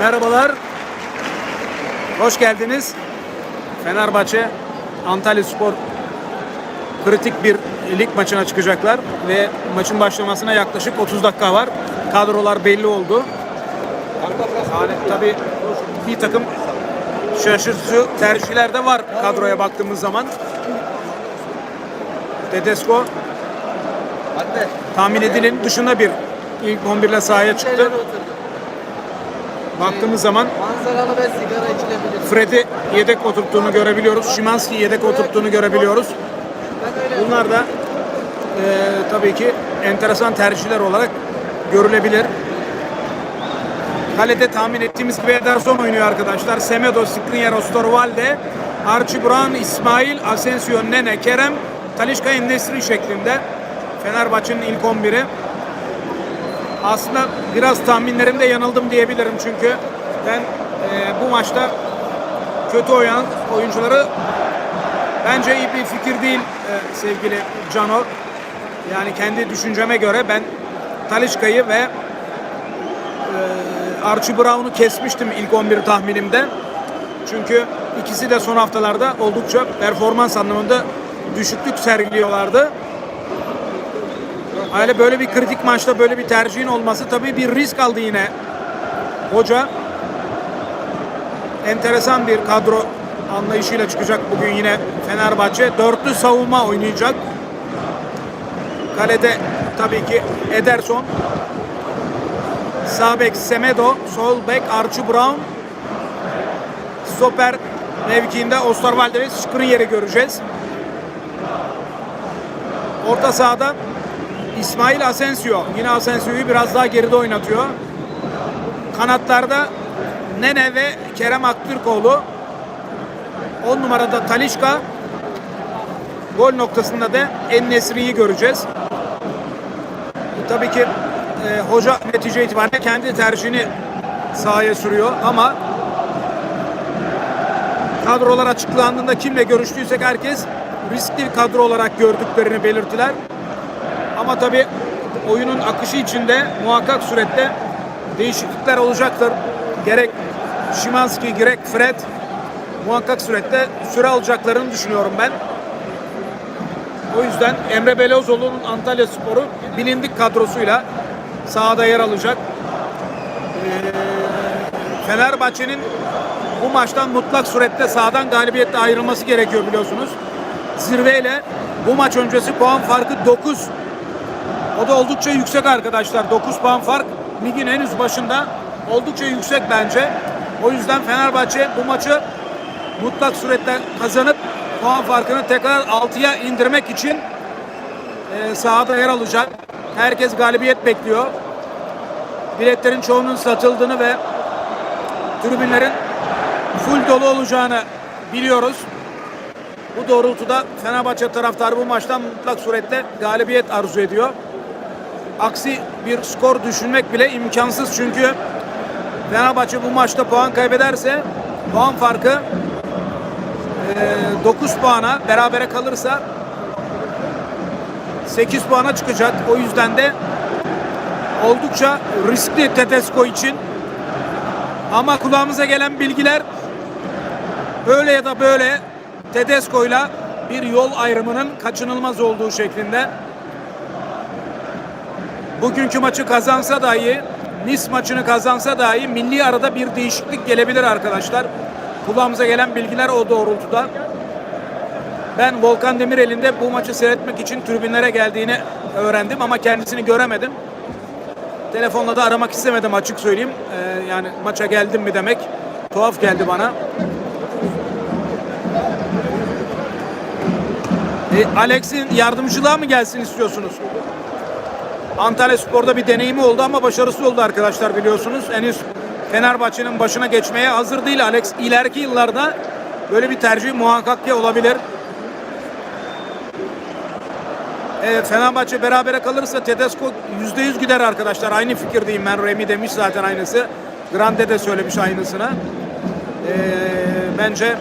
Merhabalar. Hoş geldiniz. Fenerbahçe Antalya Spor kritik bir lig maçına çıkacaklar ve maçın başlamasına yaklaşık 30 dakika var. Kadrolar belli oldu. Yani tabii bir takım şaşırtıcı tercihler de var kadroya baktığımız zaman. Tedesco tahmin edilenin dışında bir ilk 11 ile sahaya çıktı. Baktığımız zaman Manzaralı ve sigara içilebilir. Fred'i yedek oturttuğunu görebiliyoruz. Şimanski yedek oturttuğunu görebiliyoruz. Bunlar da e, tabii ki enteresan tercihler olarak görülebilir. Kalede tahmin ettiğimiz gibi Ederson oynuyor arkadaşlar. Semedo, Skriniar, Osterwalde, Archie Brown, İsmail, Asensio, Nene, Kerem, Talişka, Nesri şeklinde Fenerbahçe'nin ilk 11'i. Aslında biraz tahminlerimde yanıldım diyebilirim çünkü ben e, bu maçta kötü oynayan oyuncuları bence iyi bir fikir değil e, sevgili Cano. Yani kendi düşünceme göre ben Talişka'yı ve e, Archie Brown'u kesmiştim ilk 11 tahminimde. Çünkü ikisi de son haftalarda oldukça performans anlamında düşüklük sergiliyorlardı. Öyle böyle bir kritik maçta böyle bir tercihin olması tabii bir risk aldı yine hoca. Enteresan bir kadro anlayışıyla çıkacak bugün yine Fenerbahçe. Dörtlü savunma oynayacak. Kalede tabii ki Ederson. Sağ bek Semedo, sol bek Archie Brown. Stoper mevkiinde Osterwalde ve Skriniar'ı göreceğiz. Orta sahada İsmail Asensio. Yine Asensio'yu biraz daha geride oynatıyor. Kanatlarda Nene ve Kerem Aktürkoğlu. 10 numarada Talişka. Gol noktasında da En-Nesri'yi göreceğiz. Tabii ki e, hoca netice itibariyle kendi tercihini sahaya sürüyor ama kadrolar açıklandığında kimle görüştüysek herkes riskli bir kadro olarak gördüklerini belirtiler. Ama tabii oyunun akışı içinde muhakkak surette değişiklikler olacaktır. Gerek Şimanski gerek Fred muhakkak surette süre alacaklarını düşünüyorum ben. O yüzden Emre Belözoğlu'nun Antalya Sporu bilindik kadrosuyla sahada yer alacak. Ee, Fenerbahçe'nin bu maçtan mutlak surette sahadan galibiyetle ayrılması gerekiyor biliyorsunuz. Zirveyle bu maç öncesi puan farkı 9. O da oldukça yüksek arkadaşlar. 9 puan fark ligin henüz başında oldukça yüksek bence. O yüzden Fenerbahçe bu maçı mutlak surette kazanıp puan farkını tekrar 6'ya indirmek için e, sahada yer alacak. Herkes galibiyet bekliyor. Biletlerin çoğunun satıldığını ve tribünlerin full dolu olacağını biliyoruz. Bu doğrultuda Fenerbahçe taraftarı bu maçtan mutlak surette galibiyet arzu ediyor. Aksi bir skor düşünmek bile imkansız çünkü Fenerbahçe bu maçta puan kaybederse puan farkı 9 puana berabere kalırsa 8 puana çıkacak. O yüzden de oldukça riskli Tedesco için. Ama kulağımıza gelen bilgiler böyle ya da böyle Tedesco'yla bir yol ayrımının kaçınılmaz olduğu şeklinde. Bugünkü maçı kazansa dahi, Nis maçını kazansa dahi milli arada bir değişiklik gelebilir arkadaşlar. Kulağımıza gelen bilgiler o doğrultuda. Ben Volkan Demirel'in de bu maçı seyretmek için tribünlere geldiğini öğrendim ama kendisini göremedim. Telefonla da aramak istemedim açık söyleyeyim. Ee, yani maça geldim mi demek tuhaf geldi bana. E, Alex'in yardımcılığa mı gelsin istiyorsunuz? Antalya Spor'da bir deneyimi oldu ama başarısız oldu arkadaşlar biliyorsunuz. Henüz Fenerbahçe'nin başına geçmeye hazır değil Alex. İleriki yıllarda böyle bir tercih muhakkak ki olabilir. Evet, Fenerbahçe berabere kalırsa Tedesco %100 gider arkadaşlar. Aynı fikirdeyim ben. Remy demiş zaten aynısı. Grande de söylemiş aynısını. Ee, bence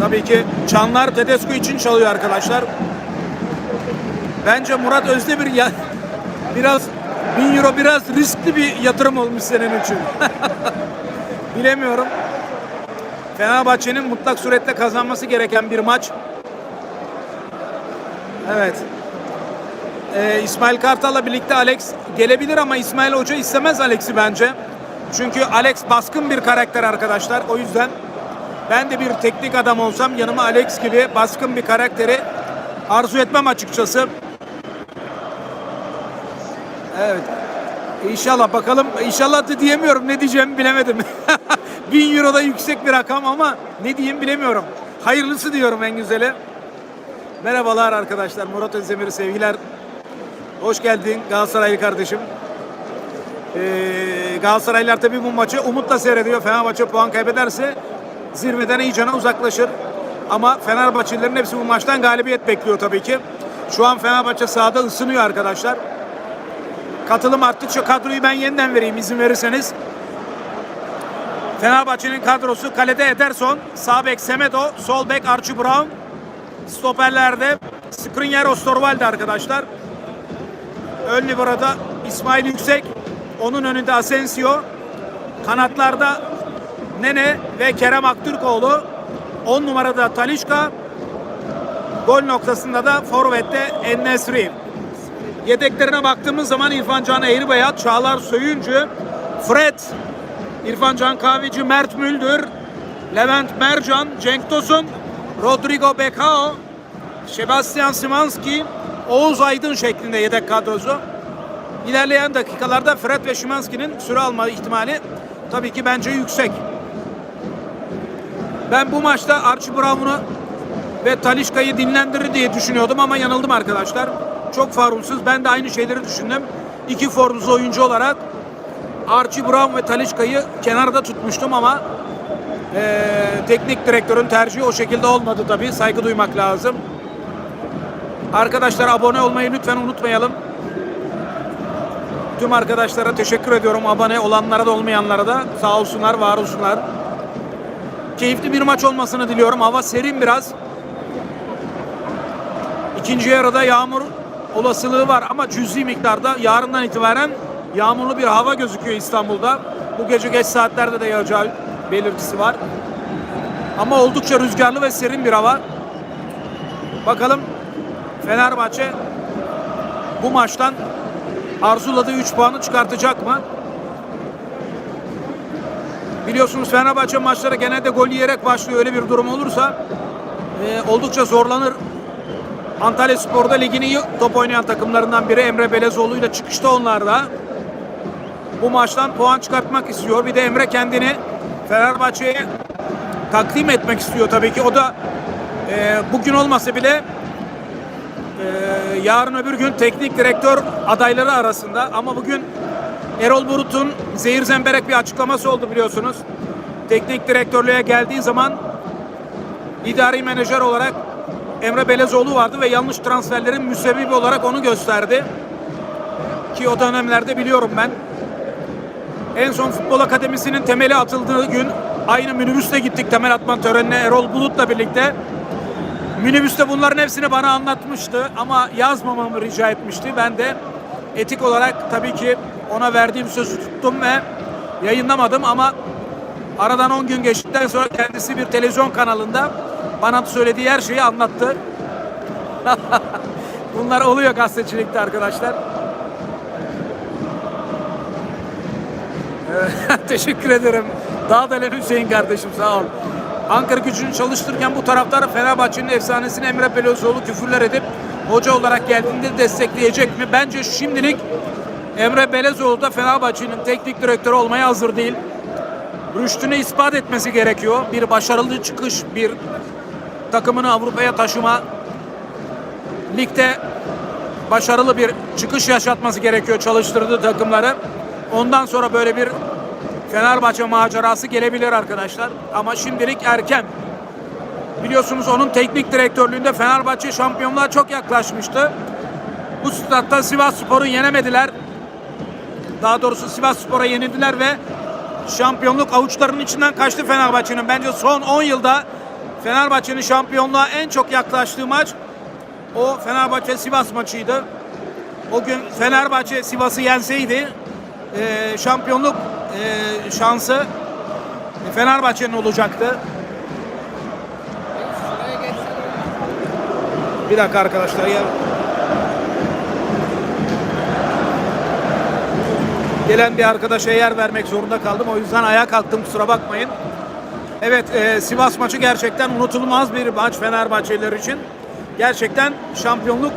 tabii ki çanlar Tedesco için çalıyor arkadaşlar. Bence Murat Özdemir ya biraz 1000 euro biraz riskli bir yatırım olmuş senin için. Bilemiyorum. Fenerbahçe'nin mutlak surette kazanması gereken bir maç. Evet. Ee, İsmail Kartal'la birlikte Alex gelebilir ama İsmail Hoca istemez Alex'i bence. Çünkü Alex baskın bir karakter arkadaşlar. O yüzden ben de bir teknik adam olsam yanıma Alex gibi baskın bir karakteri arzu etmem açıkçası. Evet. İnşallah bakalım. İnşallah da diyemiyorum. Ne diyeceğimi bilemedim. 1000 euro da yüksek bir rakam ama ne diyeyim bilemiyorum. Hayırlısı diyorum en güzeli. Merhabalar arkadaşlar. Murat Özdemir sevgiler. Hoş geldin Galatasaraylı kardeşim. Ee, Galatasaraylılar tabii bu maçı umutla seyrediyor. Fenerbahçe puan kaybederse zirveden iyicene uzaklaşır. Ama Fenerbahçelilerin hepsi bu maçtan galibiyet bekliyor tabii ki. Şu an Fenerbahçe sahada ısınıyor arkadaşlar. Katılım arttıkça kadroyu ben yeniden vereyim izin verirseniz. Fenerbahçe'nin kadrosu kalede Ederson, sağ bek Semedo, sol bek Archie Brown, stoperlerde Skriniar Osterwalde arkadaşlar. Ön libero'da İsmail Yüksek, onun önünde Asensio, kanatlarda Nene ve Kerem Aktürkoğlu, 10 numarada Talişka, gol noktasında da Forvet'te En-Nesyri. Yedeklerine baktığımız zaman İrfan Can Eğribayat, Çağlar Söyüncü, Fred, İrfan Can Kahveci, Mert Müldür, Levent Mercan, Cenk Tosun, Rodrigo Becao, Sebastian Szymanski, Oğuz Aydın şeklinde yedek kadrosu. İlerleyen dakikalarda Fred ve Szymanski'nin süre alma ihtimali tabii ki bence yüksek. Ben bu maçta Archie Brown'u ve Talişka'yı dinlendirir diye düşünüyordum ama yanıldım arkadaşlar. Çok formsuz. Ben de aynı şeyleri düşündüm. İki formsuz oyuncu olarak Archie Brown ve Talişka'yı kenarda tutmuştum ama eee, teknik direktörün tercihi o şekilde olmadı tabii. Saygı duymak lazım. Arkadaşlar abone olmayı lütfen unutmayalım. Tüm arkadaşlara teşekkür ediyorum. Abone olanlara da olmayanlara da sağ olsunlar, var olsunlar. Keyifli bir maç olmasını diliyorum. Hava serin biraz. İkinci yarıda yağmur olasılığı var ama cüzi miktarda yarından itibaren yağmurlu bir hava gözüküyor İstanbul'da. Bu gece geç saatlerde de yağacağı belirtisi var. Ama oldukça rüzgarlı ve serin bir hava. Bakalım Fenerbahçe bu maçtan arzuladığı 3 puanı çıkartacak mı? Biliyorsunuz Fenerbahçe maçlara genelde gol yiyerek başlıyor. Öyle bir durum olursa e, oldukça zorlanır. Antalya Spor'da ligin iyi top oynayan takımlarından biri Emre Belezoğlu ile çıkışta onlar da. Bu maçtan puan çıkartmak istiyor. Bir de Emre kendini Fenerbahçe'ye takdim etmek istiyor tabii ki. O da e, bugün olmasa bile e, yarın öbür gün teknik direktör adayları arasında. Ama bugün Erol Bulut'un zehir zemberek bir açıklaması oldu biliyorsunuz. Teknik direktörlüğe geldiği zaman idari menajer olarak Emre Belezoğlu vardı ve yanlış transferlerin müsebbibi olarak onu gösterdi. Ki o dönemlerde biliyorum ben. En son futbol akademisinin temeli atıldığı gün aynı minibüsle gittik temel atma törenine Erol Bulut'la birlikte. Minibüste bunların hepsini bana anlatmıştı ama yazmamamı rica etmişti. Ben de etik olarak tabii ki ona verdiğim sözü tuttum ve yayınlamadım ama aradan 10 gün geçtikten sonra kendisi bir televizyon kanalında bana söylediği her şeyi anlattı. Bunlar oluyor gazetecilikte arkadaşlar. Teşekkür ederim. Dağdelen Hüseyin kardeşim sağ ol. Ankara gücünü çalıştırırken bu taraftar Fenerbahçe'nin efsanesini Emre Belözoğlu küfürler edip hoca olarak geldiğinde destekleyecek mi? Bence şimdilik Emre Belezoğlu da Fenerbahçe'nin teknik direktörü olmaya hazır değil. Rüştünü ispat etmesi gerekiyor. Bir başarılı çıkış, bir takımını Avrupa'ya taşıma, ligde başarılı bir çıkış yaşatması gerekiyor çalıştırdığı takımları. Ondan sonra böyle bir Fenerbahçe macerası gelebilir arkadaşlar. Ama şimdilik erken. Biliyorsunuz onun teknik direktörlüğünde Fenerbahçe şampiyonluğa çok yaklaşmıştı. Bu statta Sivas Spor'u yenemediler. Daha doğrusu Sivas Spor'a yenildiler ve şampiyonluk avuçlarının içinden kaçtı Fenerbahçe'nin. Bence son 10 yılda Fenerbahçe'nin şampiyonluğa en çok yaklaştığı maç o Fenerbahçe Sivas maçıydı. O gün Fenerbahçe Sivas'ı yenseydi e, şampiyonluk e, şansı Fenerbahçe'nin olacaktı. Bir dakika arkadaşlar ya. Gelen bir arkadaşa yer vermek zorunda kaldım. O yüzden ayağa kalktım kusura bakmayın. Evet e, Sivas maçı gerçekten unutulmaz bir maç Fenerbahçeliler için. Gerçekten şampiyonluk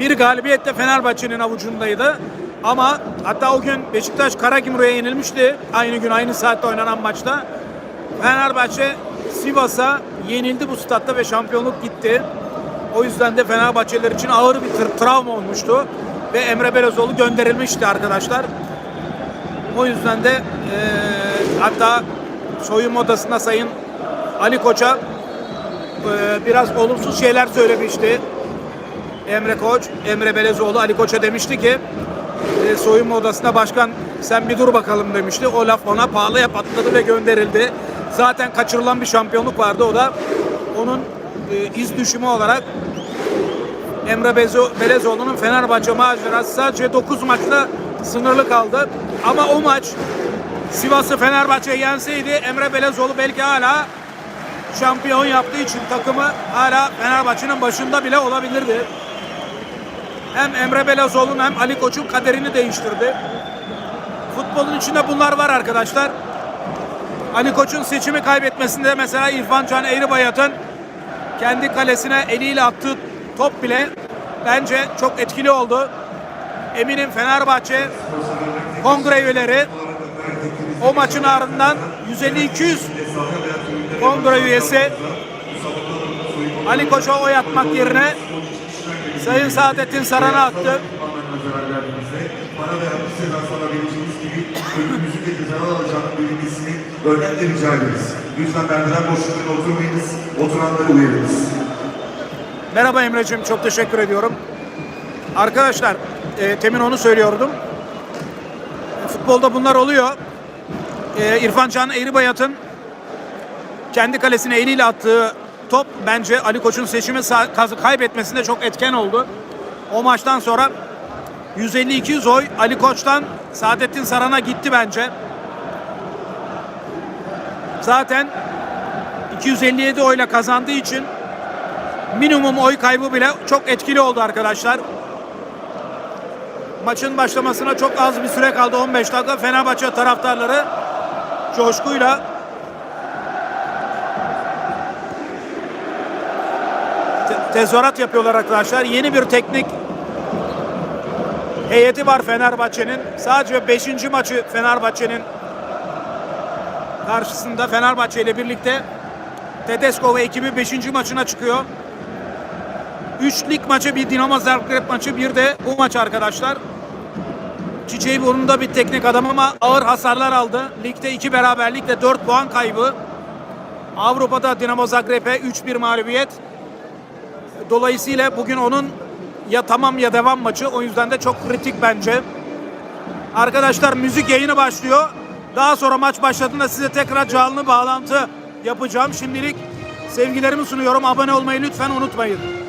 bir galibiyette Fenerbahçe'nin avucundaydı. Ama hatta o gün Beşiktaş Karagümrük'e yenilmişti. Aynı gün aynı saatte oynanan maçta. Fenerbahçe Sivas'a yenildi bu statta ve şampiyonluk gitti. O yüzden de Fenerbahçeliler için ağır bir tır- travma olmuştu. Ve Emre Belözoğlu gönderilmişti arkadaşlar. O yüzden de eee, hatta soyunma odasında Sayın Ali Koç'a eee, biraz olumsuz şeyler söylemişti. Emre Koç, Emre Belezoğlu Ali Koç'a demişti ki e, soyunma odasında başkan sen bir dur bakalım demişti. O laf ona pahalıya patladı ve gönderildi. Zaten kaçırılan bir şampiyonluk vardı. O da onun e, iz düşümü olarak Emre Bezo, Belezoğlu'nun Fenerbahçe macerası sadece 9 maçta sınırlı kaldı. Ama o maç Sivas'ı Fenerbahçe yenseydi Emre Belezoğlu belki hala şampiyon yaptığı için takımı hala Fenerbahçe'nin başında bile olabilirdi. Hem Emre Belezoğlu'nun hem Ali Koç'un kaderini değiştirdi. Futbolun içinde bunlar var arkadaşlar. Ali Koç'un seçimi kaybetmesinde mesela İrfan Can Eğribayat'ın kendi kalesine eliyle attığı top bile bence çok etkili oldu. Eminim Fenerbahçe kongre üyeleri o maçın ardından 150-200 kongre üyesi Ali Koç'a oy atmak yerine Sayın Saadettin Saran'a attı. Öğrenci rica ederiz. Lütfen merdiven boşluklarına oturmayınız, oturanları uyarınız. Merhaba Emre'cim çok teşekkür ediyorum. Arkadaşlar e, temin onu söylüyordum. Futbolda bunlar oluyor. E, İrfan Can Eğribayat'ın kendi kalesine eliyle attığı top bence Ali Koç'un seçimi kaybetmesinde çok etken oldu. O maçtan sonra 150-200 oy Ali Koç'tan Saadettin Saran'a gitti bence. Zaten 257 oyla kazandığı için minimum oy kaybı bile çok etkili oldu arkadaşlar. Maçın başlamasına çok az bir süre kaldı 15 dakika. Fenerbahçe taraftarları coşkuyla te- tezahürat yapıyorlar arkadaşlar. Yeni bir teknik heyeti var Fenerbahçe'nin. Sadece 5. maçı Fenerbahçe'nin karşısında Fenerbahçe ile birlikte Tedesco ve ekibi 5. maçına çıkıyor. 3 lig maçı, bir Dinamo Zagreb maçı, bir de bu maç arkadaşlar. Çiçeği burnunda bir teknik adam ama ağır hasarlar aldı. Ligde 2 beraberlikle 4 puan kaybı. Avrupa'da Dinamo Zagreb'e 3-1 mağlubiyet. Dolayısıyla bugün onun ya tamam ya devam maçı. O yüzden de çok kritik bence. Arkadaşlar müzik yayını başlıyor. Daha sonra maç başladığında size tekrar canlı bağlantı yapacağım. Şimdilik sevgilerimi sunuyorum. Abone olmayı lütfen unutmayın.